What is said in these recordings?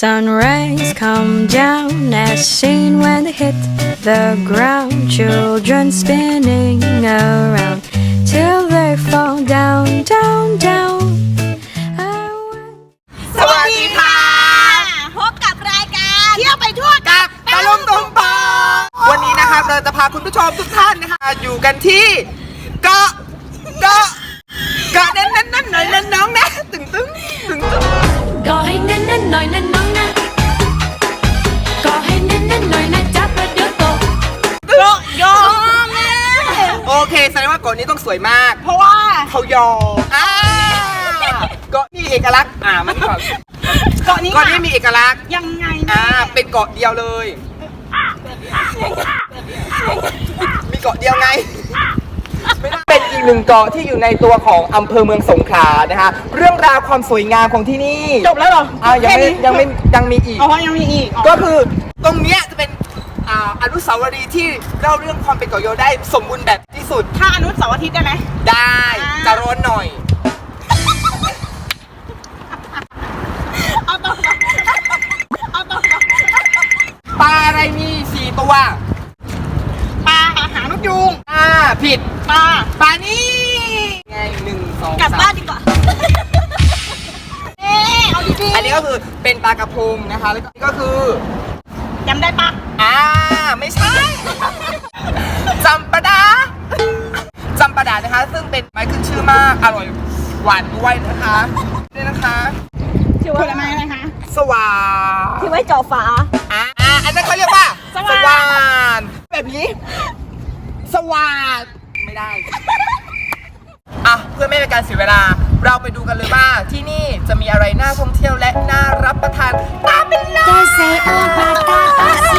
Sun rays come down as seen when they hit the ground. Children spinning around till they fall down, down, down. วันนี้นะครับเราจะพาคุณผู้ชมทุกท่านนะคะ อยู่กันที่เกาะเกาะเกาะนั้นนั้นนั้นหน่อยนั้นน้องนะตึงตึงตึงตึงก็ให้แน่นๆหน่อยนะน้องนะก็ให้แน่นๆหน่อยนะจ๊ะประเดี๋ยวตกตึงยอมโอเคแสดงว่าเกาะนี้ต้องสวยมาก เพราะว่าเขายอมอ่าเกาะมีเอกลักษณ์อ่ามันก่อนเกาะนี้เกาะนี้มีเอกลักษณ์ยังไงอ่านะเป็นเกาะเดียวเลย มีเกาะเดียวไงไม่ได้เป็นอีกหนึ่งเกาะที่อยู่ในตัวของอำเภอเมืองสงขลานะคะ เรื่องราวความสวยงามของที่นี่จบแล้วเหรออ่ายังไม่แค่นี้ยังไม่ยังมีอีก อ๋อยังมีอีกอ๋อก็คือตรงเนี้ยจะเป็นอ่าอนุสาวรีย์ที่เล่าเรื่องความเป็นเกาะโยได้สมบูรณ์แบบที่สุด ถ้าอนุสาวอาทิตย์ได้ไหมได้อ่าจะร้อนหน่อย เอาต่อเอาต่อปลาอะไรมีสี่ตัวปลาหางนก ยูงอ่าผิดปลาปลานี่ไงหนึ่งสองกลับบ้านดีกว่าเอ๊ะเอาดีอันนี้ก็คือเป็นปลากระพงนะคะแล้วก็ก็คือจำได้ปะอ่าไม่ใช่จำปาดาจำปาดานะคะ ซึ่งเป็นไม้ขึ้นชื่อมากอร่อยหวานด้วยนะคะนี่นะคะชื่อว่าอะไรนะคะ สว่านที่ไว้จ่อฝาอ่าอ่าอันนั้นเขาเรียกว่าสว่านแบบนี้ สว่านไม่ได้ อะ เพื่อไม่เป็นการเสียเวลา เราไปดูกันเลยว่าที่นี่จะมีอะไรน่าท่องเที่ยวและน่ารับประทานตามไปเลย They say oh my god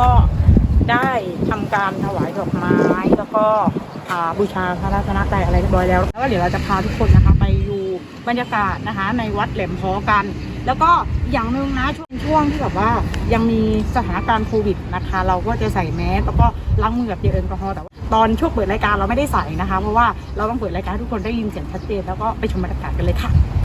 ก็ได้ทำการถวายดอกไม้แล้วก็อาบูชาพระรัตนตรัยอะไรเรียบร้อยแล้วแล้วเดี๋ยวเราจะพาทุกคนนะคะ ไปดูบรรยากาศนะคะ ในวัดแหลมพอกัน แล้วก็อย่างหนึ่งนะช่วงช่วงที่แบบว่ายังมีสถานการณ์โควิดนะคะ เราก็จะใส่แมสแล้วก็ล้างมือแบบเจลแอลกอฮอล์แต่ว่าตอนช่วงเปิดรายการเราไม่ได้ใส่นะคะ เพราะว่าเราต้องเปิดรายการทุกคนได้ยินเสียงชัดเจนแล้วก็ไปชมบรรยากาศกันเลยค่ะ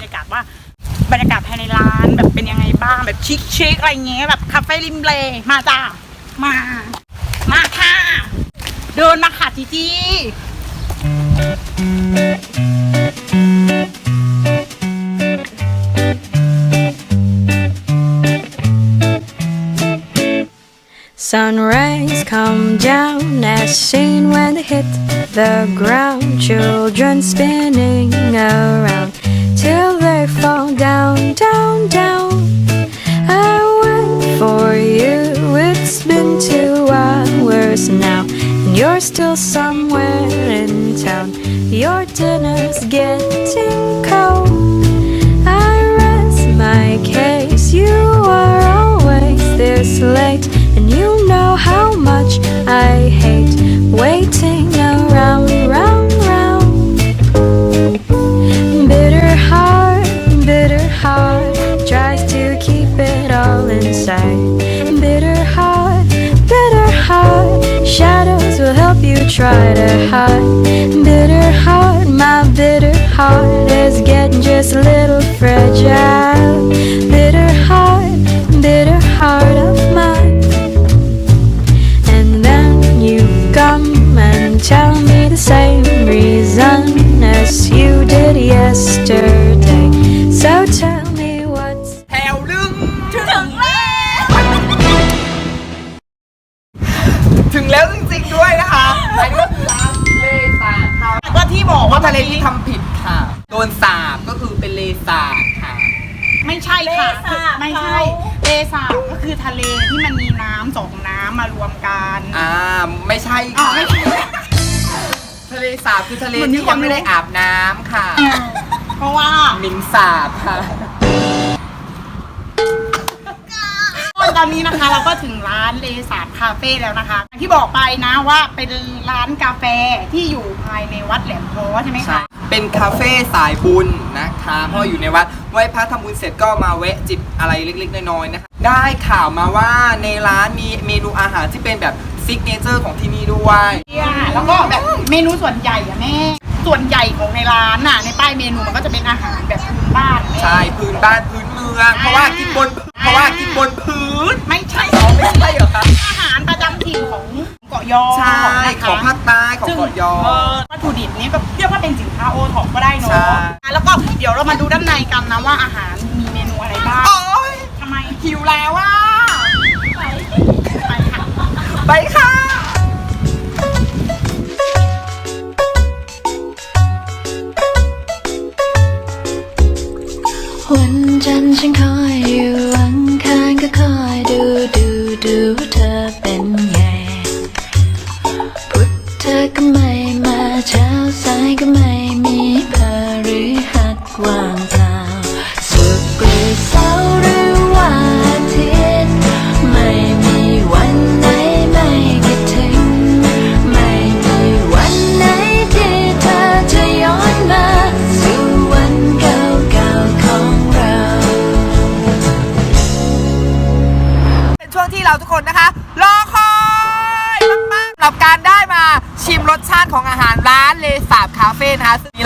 รรยากาศว่าบรรยากาศภายในร้านแบบเป็นยังไงบ้างแบบชิคๆอะไรเงี้ยแบบคาเฟ่ริมเลมาจ้ามา มาค่ะ เดินมาค่ะจีจี Sun rays come down as seen when they hit the ground. Children spinning around down, down, down. I wait for you, it's been two hours now, and you're still somewhere in town. Your dinner's getting cold. I rest my case, you are always this late, and you know how much I hate waiting around, say Bitter heart, bitter heart Shadows will help you try to hide. Bitter heart, my bitter heart Is getting just a little fragile. Bitter ที่บอกเพว่าราะทะเลที่ทำผิดค่ะ โดนสาบก็คือเป็นเลสาบค่ะ ไม่ใช่ค่ะเลสาบไม่ใช่เลสาบก็คือทะเลที่มันมีน้ำสองน้ำมารวมกันอ่าไม่ใช่อ๋อค่ะไม่ใช่ทะเลสาบคือทะเลเหมือนมีที่ควายัมงไม่ได้อาบน้ำค่ะ เพราะว่าหมิงสาบค่ะ ตอนนี้นะคะเราก็ถึงร้านเลสาบคาเฟ่แล้วนะคะอย่างที่บอกไปนะว่าเป็นร้านกาแฟที่อยู่ภายในวัดแหลมโพใช่ไหมใช่คะ เป็นคาเฟ่สายบุญนะคะเพราะอยู่ในวัดไหว้พระทำบุญเสร็จก็มาแวะจิบอะไรเล็กๆน้อยๆนะคะได้ข่าวมาว่าในร้านมีเมนูอาหารที่เป็นแบบซิกเนเจอร์ของที่นี่ด้วยแล้วก็แบบเมนูส่วนใหญ่อะแม่ส่วนใหญ่ของในร้านน่ะในป้ายเมนูมันก็จะเป็นอาหารแบบพื้นบ้านแม่ใช่พื้นบ้านพื้นเมือง เพราะว่ากินบน เพราะว่ากินบนพื้น ไม่ใช่อ๋อไม่ใช่เหรอคะอาหารประจำถิ่นของเกาะยอใช่นะคะของภาคใต้ของซึ่งเกาะยอเวัตถุดิบนี้ก็เรียกว่าเป็นสินค้าโอท็อปก็ได้เนาะใช่แล้วก็เดี๋ยวเรามาดูด้านในกันนะว่าอาหารมีเมนูอะไรบ้างโอ้ยทำไมหิวแล้วว่าไปค่ะ ไปค่ะ จัน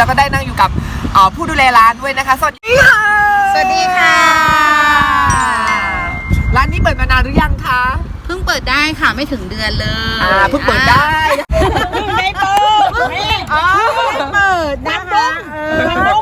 นะคะซึ่งนี้เราก็ได้นั่งอยู่กับเอ่อผู้ดูแลร้านด้วยนะคะ สวัสดีค่ะสวัสดีค่ะ ร้านนี้เปิดมานานหรือยังคะเพิ่งเปิดได้ค่ะไม่ถึงเดือนเลยอ่าเพิ่งเปิดได้ ไม่เปิดไม่อ๋อเปิดนะคะเออ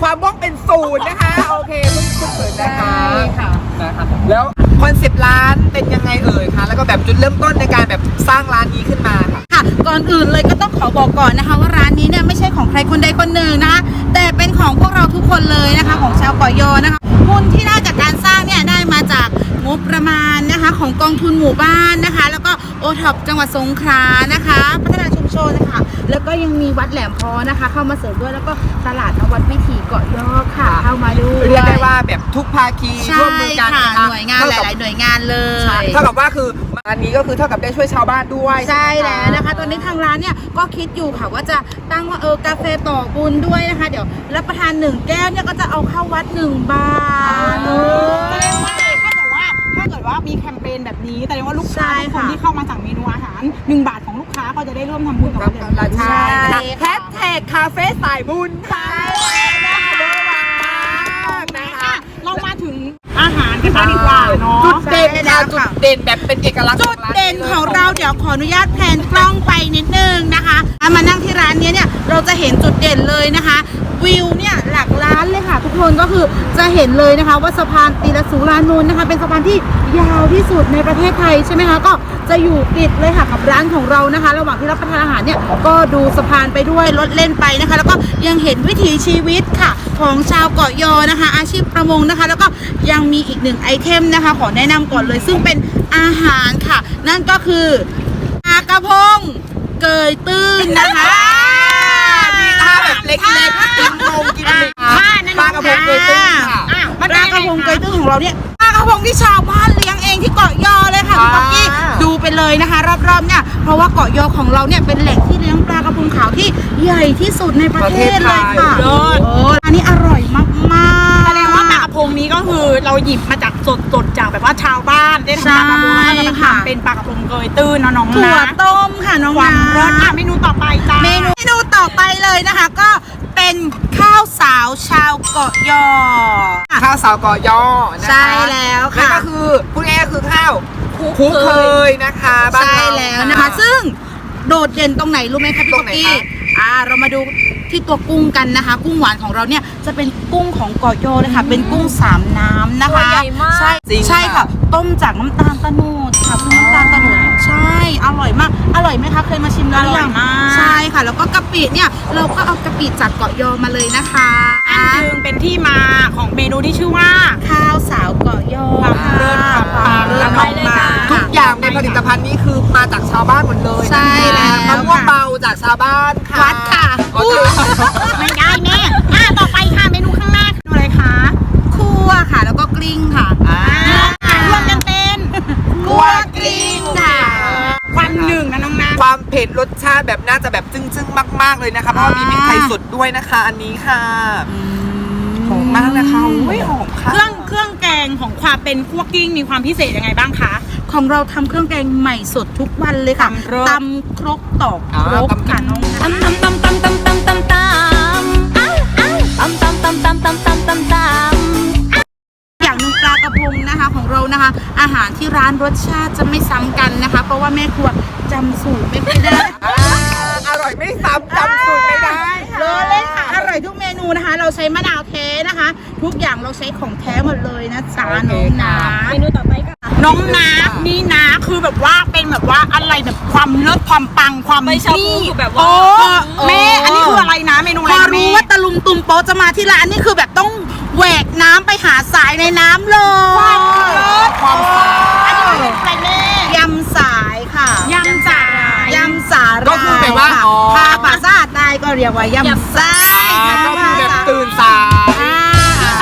ความบ้องเป็นศูนย์นะคะ โอเคเพิ่งเพิ่งเปิดนะคะค่ะนะคะแล้วคอนเซปต์ร้านเป็นยังไงเอ่ยคะแล้วก็แบบจุดเริ่มต้นในการแบบสร้างร้านนี้ขึ้นมาค่ะค่ะ ก่อนอื่นเลยก็ต้องขอบอกก่อนนะคะว่าร้านนี้เนี่ยไม่ใช่ของใครคนใดคนหนึ่งนะคะแต่เป็นของพวกเราทุกคนเลยนะคะ ของชาวเกาะยอนะคะทุนที่ได้จากการสร้างเนี่ยได้มาจากงบประมาณนะคะ ของกองทุนหมู่บ้านนะคะ แล้วก็โอท็อปจังหวัดสงขลานะคะ พัฒนาชุ มชนนะคะ แล้วก็ยังมีวัดแหลมพอนะคะ เข้ามาเสริมด้วยแล้วก็ตลาดนวัดวิถีเกาะยอค่ะ เข้ามาด้วยเรียกได้ว่าแบบทุกภาคีใช่ร่วมมือกันค่ะนะคะหน่วยงานหเท่กับลายๆหน่วยงานเลยใช่เท่ากับว่าคืออันนี้ก็คือเท่ากับได้ช่วยชาวบ้านด้วยใช่แล้วนะคะ ตอนนี้ทางร้านเนี่ยก็คิดอยู่ค่ะว่าจะตั้งว่าเออกาแฟต่อบุญด้วยนะคะ เดี๋ยวรับประทานหนึ่งแก้วเนี่ยก็จะเอาเข้าวัดหนึ่งบาทเออแส ดงว่าถ้าเกิดว่าถ้าเกิดว่ามีแคมเปญแบบนี้แสดงว่าลูกค้าใช่ทุกคนค่ะที่เข้ามาสั่งเมนูอาหารหนึ่งบาทของลูกค้าก็จะได้ร่วมทำบุญกับวัดแหลมพอด้วยใช่ค่ะแฮชแท็กคาเฟ่สายบุญค่ะระวังมากนะคะเรามาถึงอาหารกันบ้างดีกว่าเนาะจุดเด่นค่ะจุดเด่นแบบเป็นเอกลักษณ์จุดเด่นของเราเดี๋ยวขออนุญาตแพนกล้องไปนิดนึงนะคะอะมานั่งที่ร้านเนี้ยเนี่ยเราจะเห็นจุดเด่นเลยนะคะวิวเนี่ยหลักล้านเลยค่ะทุกคนก็คือจะเห็นเลยนะคะ ว่าสะพานตีละสูรานนท์นะคะ เป็นสะพานที่ยาวที่สุดในประเทศไทยใช่ไหมคะก็จะอยู่ติดเลยค่ะกับร้านของเรานะคะ ระหว่างที่รับประทานอาหารเนี่ยก็ดูสะพานไปด้วยรถเล่นไปนะคะ แล้วก็ยังเห็นวิถีชีวิตค่ะ ของชาวเกาะยอนะคะ อาชีพประมงนะคะ แล้วก็ยังมีอีกหนึ่งไอเทมนะคะ ขอแนะนำก่อนเลย ซึ่งเป็นอาหารค่ะ นั่นก็คือปลากระพงเกยตื้นนะคะ มีท่าแบบเล็กๆกินนมกิน ของเราเนี่ยปลากระพงที่ชาวบ้านเลี้ยงเองที่เกาะยอเลยค่ะคุณป๊อกกี้อ่าดูไปเลยนะคะ รอบๆเนี่ยเพราะว่าเกาะยอของเราเนี่ยเป็นแหล่งที่เลี้ยงปลากระพงขาวที่ใหญ่ที่สุดในประเทศเลยค่ะประเทศไทยโอ้อันนี้อร่อยมากๆแสดงว่าปลากระพงนี้ก็คือเราหยิบมาจากสดสดๆจากแบบว่าชาวบ้านได้ทำการประมงแล้วก็จะมาใช่ค่ะทำเป็นปลากระพงเกยตื้นเนาะน้องถั่วนะต้มค่ะน้องความนะรสอะเมนูต่อไปจ้าเมนูเมนูต่อไปเลยนะคะ ก็ เป็นข้าวสาวชาวเกาะยอ ข้าวสาวกอยอนะคะใช่แล้วค่ะ นั่นก็คือพูดง่ายๆก็คือข้าวคลุกเคยนะคะบ้านใช่เรา แล้วนะคะ ซึ่งโดดเด่นตรงไหนรู้ไหมคะพี่ตรป๊องกไหนกี้คะอ่าเรามาดูที่ตัวกุ้งกันนะคะ กุ้งหวานของเราเนี่ยจะเป็นกุ้งของเกาะยอเลยค่ะ เป็นกุ้งสามน้ำนะคะตัวใหญ่มาก ใช่จริงใช่ค่ะ ค่ะ ต้มจากน้ำตาลตะโนดค่ะคือน้ำตาลตะโนดใช่อ ร่อยมาก อร่อยไหมคะ เคยมาชิมแล้วหรือยังอร่อยมาก ใช่ค่ะ แล้วก็กะปิเนี่ย เราก็เอากะปิจากเกาะยอมาเลยนะคะ อันจึงเป็นที่มาของเมนูที่ชื่อว่า ข้าวสาวเกาะยอความเลิศความปังเลิศและความไปเลยปัค่ะงทุกอย่างในผลิตภัณฑ์นี้คือมาจากชาวบ้านหมดเลยใช่แล้วมะม่วงเบาจากชาวบ้านค่ะวัดค่ะอ๋อไม่ได้แม่ หนึ่งนะน้องนะความเผ็ดรสชาติแบบน่าจะแบบจึ้งๆ มาก ๆเลยนะคะเพราะวมีพริกไทยสดด้วยนะคะอันนี้ค่ะหอมมากนะคะอุ้หอมค่ะเครื่องเครื่องแกงของความเป็นคั่วกิ้งมีความพิเศษยังไงบ้างคะของเราทำเครื่องแกงใหม่สดทุกวันเลยค่ะตำครกตอกครกค่ะน้องตำตำตำตำตำตำตำารที่ร้านรสชาติจะไม่ซ้ำกันนะคะ เพราะว่าแม่ครัวจำสูตรไม่ค่อยได้อ่าอร่อยไม่ซ้ำจำสูตรไม่ได้เลยเลยค่ะ อร่อยทุกเมนูนะคะ เราใช้มะนาวแท้นะคะ ทุกอย่างเราใช้ของแท้หมดเลยนะจ๊ะโอเคน้องนะค่ะเมนูต่อไปก็น้องนะนี่นะคือแบบว่าเป็นแบบว่าอะไรแบบความเลิศความปังความใบชาบูคือแบบว่า โอ้แม่อันนี้คืออะไรนะเมนูอะพไรอนะรู้แม่ว่าตะลุมตุมโป๊ะจะมาที่ร้านนี่คือแบบต้องแหวกน้ำไปหาสายในน้ำเลย เรียกว่ายำสายอ่าก็คือแบบตื่นสายอ่า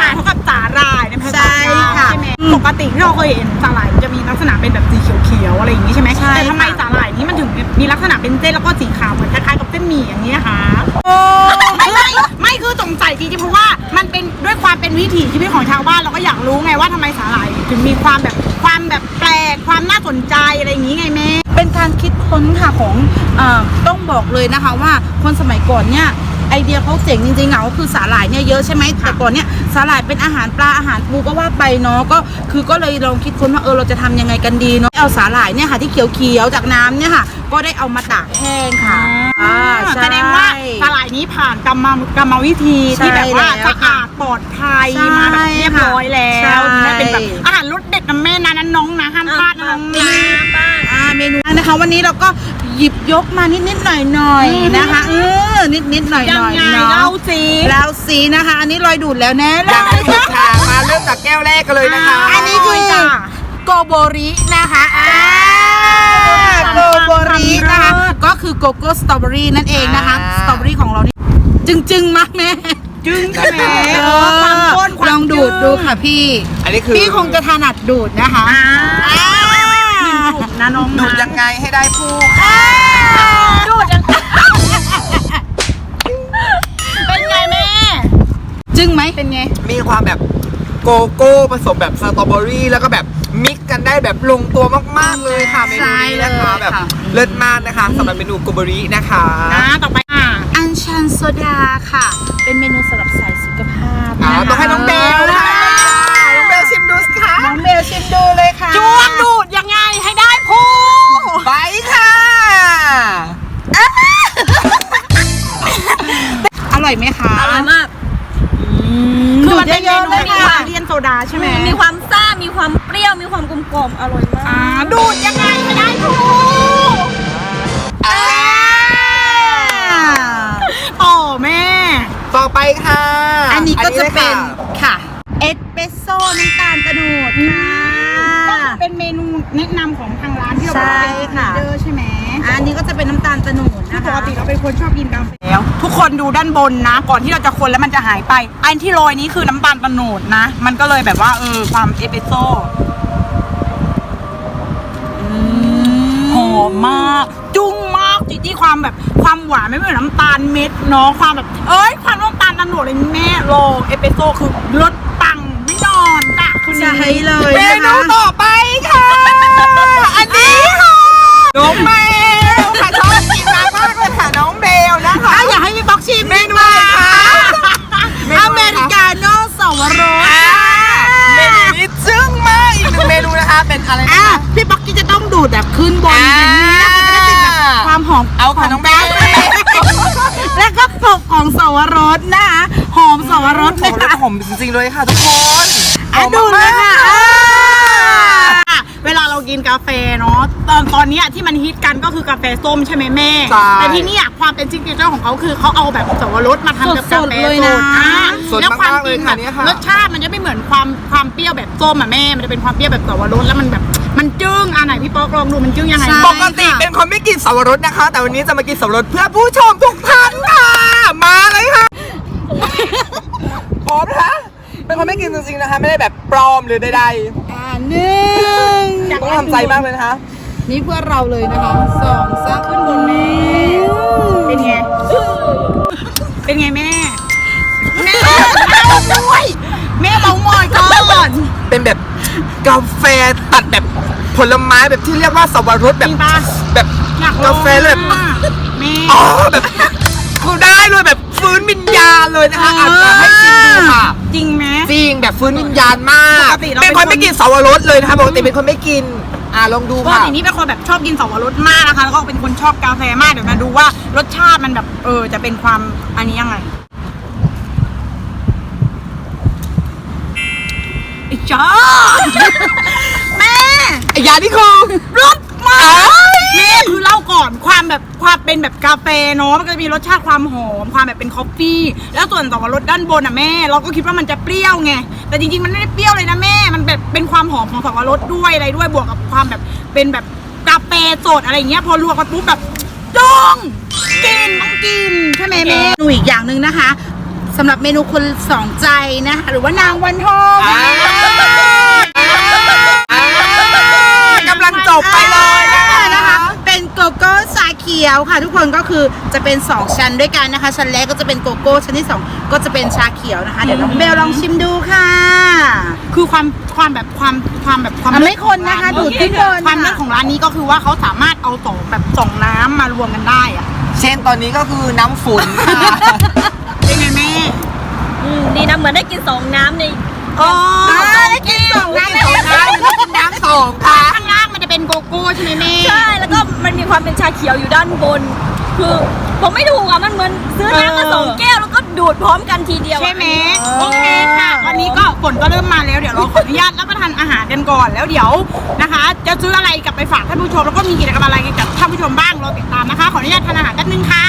สายเท่ากับสาหร่ายในภาษาใช่ค่ะใช่ไหมปกติที่เราเคยเห็นสาหร่ายมันจะมีลักษณะเป็นแบบสีเขียวๆอะไรอย่างนี้ใช่ไหมใช่แต่ทำไมค่ะสาหร่ายนี้มันถึงมีลักษณะเป็นเส้นแล้วก็สีขาวเหมือนคล้ายๆกับเส้นหมี่อย่างนี้ยคะไม่ไม่ไม่คือสงสัยจริงๆเพราะว่ามันเป็นด้วยความเป็นวิถีชีวิตของชาวบ้านเราก็อยากรู้ไงว่าทำไมสาหร่ายถึงมีความแบบความแบบแปลกความน่าสนใจอะไรอย่างนี้ไงแม่ เป็นการคิดค้นค่ะของเออต้องบอกเลยนะคะว่าคนสมัยก่อนเนี่ยไอเดียเขาเจ๋งจริงๆอะก็คือสาหร่ายเนี่ยเยอะใช่ไหมแต่ก่อนเนี่ยสาหร่ายเป็นอาหารปลาอาหารปูก็ว่าไปเนาะก็คือก็เลยลองคิดค้นว่าเออเราจะทำยังไงกันดีเนาะเอาสาหร่ายเนี่ยค่ะที่เขียวๆจากน้ำเนี่ยค่ะ ก็ได้เอามาตากแห้งค่ะ อ่าใช่ แสดงว่าสาหร่ายนี้ผ่านกรรมกรรมวิธีใช่ที่แบบว่าแล้วสะอาดปลอดภัยใช่มาแบบเรียบร้อยแล้วใช่นี่เป็นแบบอาหารรสเด็ดนะแม่นะนั้นน้องนะห้ามพลาดนะน้องนะอ่าเมนูนะคะ วันนี้เราก็หยิบยกมานิดๆหน่อยๆนะคะเออนิดๆหน่อยๆยังไงเนาะเล่าสิแล้วสีนะคะ อันนี้รอยดูดแล้วแน่เลยังไม่ยสุดค่ะมาเริ่มจากแก้วแรกกันเลยนะคะ อันนี้คือจ้ะโกโบรินะคะอ่า โกโบรินะคะ ก็คือโกโก้สตรอเบอรี่นั่นเองนะคะ อ่า สตรอเบอรี่ของเรานี่จึงๆมากแม่จึงใช่ไหมเอเออความข้นความลองดูดดูค่ะพี่ อันนี้คือพี่คงจะถนัดดูดนะคะอ่าอ่าจุกนะน้องนะดูดยังไงให้ได้ผู้ดูดยังเป็นไงแม่ จึงไหมเป็นไง มีความแบบ โกโก้ผสมแบบสตรอเบอรี่แล้วก็แบบมิกซ์กันได้แบบลงตัวมากๆเลยค่ะเมนูนี้นะคะใช่เลยแบบค่ะเลิศมากนะคะสำหรับเมนูโกโบรินะคะนะต่อไปอะอัญชันโซดาค่ะ เป็นเมนูสำหรับสายสุขภาพอ๋อนะคะต้องให้น้องเบลค่ะน้องเบลชิมดูสิคะน้องเบลชิมดูเลยค่ะจ้วงดูดยังไงให้ได้ผู้ไปค่ะอร่อยไหมคะอร่อยมากคือมันเป็นเมดูดนูเยอะๆเลยมีค่ะความเลียนโซดาใช่ไหมมีความซ่า มีความเปรี้ยว มีความกลมกล่อมอร่อยมาอ่ากดูดยังไงให้ได้ผู้อ่าต่อแม่ ต่อไปค่ะ อันนี้ก็จะเป็นอัลยค่ค่ะ เอสเปรสโซ่น้ำตาลกระโดดค่ะก็คือเป็นเมนูแนะนำของทางร้านที่เราบอกว่าเป็นใช่ค่ะลีดเดอร์ใช่ไหม อันนี้ก็จะเป็นน้ำตาลกระโดดคือนะปคะกติเราเป็นคนชอบกินกาแฟแล้วทุกคนดูด้านบนนะ ก่อนที่เราจะคนแล้วมันจะหายไป อันที่โรยนี้คือน้ำตาลตะโนดนะ มันก็เลยแบบว่าเออความเอสเปรสโซ่หอมมาก จุ้งมากจริงๆความแบบความหวานไม่เหมือนน้ำตาลเม็ดเนาะความแบบ เอ้ยความน้ำตาลตะโนดเลยแม่โรเอสเปรสโซ่คือรสปังไม่นอนจ้ะคือคุณใช้เลยเมนะนูคะต่อไปค่ะ อันนี้ค่ะ น้องเบ ลค่ะชอบกินมากมากเลยค่ะน้องเบลนะคะอะอยากให้พี่ป๊อกชิมเมนูอะไรคะอเมริกาโน่สวรสอ่าเมนูนี้จึ้งมากอีกหนึ่งเมนูนะคะเป็นอะไรนะอะคะพี่ป๊อกกี้จะต้องดูดแบบขึ้นบนอย่างนี้นะคะจะได้ติดแบบความหอมเอาค่ะน้องเบลแล้วก็ปกของสวรสนะคะหอมสวรสหอนะมเลยคะหอมจริงๆเลยค่ะทุกคนอะดูดเลยค่ะ หอมมาก อะเวลาเรา กินกาแฟเนาะตอนตอนเนี้ยที่มันฮิตกันก็คือกาแฟส้มใช่ไหมแม่ ใช่ แต่ที่เนี่ยความเป็นซิกเนเจอร์ของเขาคือเขาเอาแบบสวรสมาทำกับกาแฟสดๆเลยนะอะสดแล้วความมากๆจริงเลยแบค่ะบเนี่ยค่ะ รสชาติมันจะไม่เหมือนความความเปรี้ยวแบบส้มอะแม่ มันจะเป็นความเปรี้ยวแบบสวรสแล้วมันแบบมันจึ้งอะไหนพี่ป๊อกลองดูมันจึ้งยังไงปกติเป็นคนไม่กินสับปะรดนะคะ แต่วันนี้จะมากินสับปะรดเพื่อผู้ชมทุกท่านค่ะ มาเลยค่ะพร้อมนะคะเป็นคนไม่กินจริงๆนะคะ ไม่ได้แบบปลอมหรือใดอ่า หนึ่งๆต้องทำใจมากเลยนะคะ นี่เพื่อเราเลยนะคะสองซักขึ้นบนแม่เป็นไง เป็นไงแม่ แม่เอาด้วย แม่เบาหมอยก่อนเป็นแบบกาแฟตัดแบบผลไม้แบบที่เรียกว่าสับปะรดแบบจริงปะแบบอยากลกาองแฟเลยแบบอะแม่อ๋อแบบกูได้เลยแบบ ฟื้นวิญญาณเลยนะคะอาจจะให้ชิมดูค่ะ จริงไหม จริงแบบฟื้นวิญญาณมาก ปกติเราเป็นคนไม่กินสับปะรดเลยนะคะปกติเป็นคนไม่กิน อ่าลองดูปกค่ะ ตินี่เป็นคนแบบชอบกินสวรสมากนะคะ แล้วก็เป็นคนชอบกาแฟมากเดี๋ยวมาดูว่ารสชาติมันแบบเออจะเป็นความอันนี้ยังไงไอ้จ้า แม่ไอ้ยานี่คือรส มากแม่คือเล่าก่อนความแบบความเป็นแบบกาแฟเนาะมันก็จะมีรสชาติความหอมความแบบเป็นคอฟฟี่แล้วส่วนสับปะรดด้านบนอะแม่ เราก็คิดว่ามันจะเปรี้ยวไงแต่จริงๆมันไม่ได้เปรี้ยวเลยนะแม่ มันแบบเป็นความหอมของสับปะรดด้วยอะไรด้วยบวกกับความแบบเป็นแบบกาแฟสดอะไรอย่างเงี้ยพอรวมกันปุ๊บแบบจ้องกินต้องกินใช่ไหมแม่เมนูอีกอย่างหนึ่งนะคะสำหรับเมนูคนสองใจนะคะหรือว่านางวันทองอ่ากำลัง จบไปเลยนะคะนะคะเป็นโกโก้ชาเขียวค่ะ ทุกคนก็คือจะเป็น 2 ชั้นด้วยกันนะคะ ชั้นแรกก็จะเป็นโกโก้ชั้นที่ 2 ก็จะเป็นชาเขียวนะคะ เดี๋ยวน้องเบลลองชิมดูค่ะ คือความความแบบความความแบบความอะไม่คนนะคะดูดที่เดินความเลิศของร้านนี้ก็คือว่าเขาสามารถเอาสองแบบสองน้ำมารวมกันได้อะเช่นตอนนี้ก็คือน้ำฝนค่ะเป็นไงแม่อืมดีนะเหมือนได้กินสองน้ำใน อ๋อได้กินสองน้ำน้ำสองน้ำน้ำสองค่ะ ข้างล่างมันจะ เป็นโกโก้ใช่ไหมแม่ใช่ แล้วก็มันมีความเป็นชาเขียวอยู่ด้านบน คือผมไม่ถูกอะมันเหมือนซื้อน้ำมาสองแก้วแล้วก็ดูดพร้อมกันทีเดียวอะ ใช่ไหมโอเคค่ะวันนี้ก็ฝนก็เริ่มมาแล้วเดี๋ยวเราขออนุญาตรับประทานอาหารกันก่อนแล้วเดี๋ยวนะคะ จะซื้ออะไรกลับไปฝากท่านผู้ชมแล้วก็มีกิจกรรมอะไรกับท่านผู้ชมบ้างเราติดตามนะคะ ขออนุญาตทานอาหารแป๊บนึงค่ะ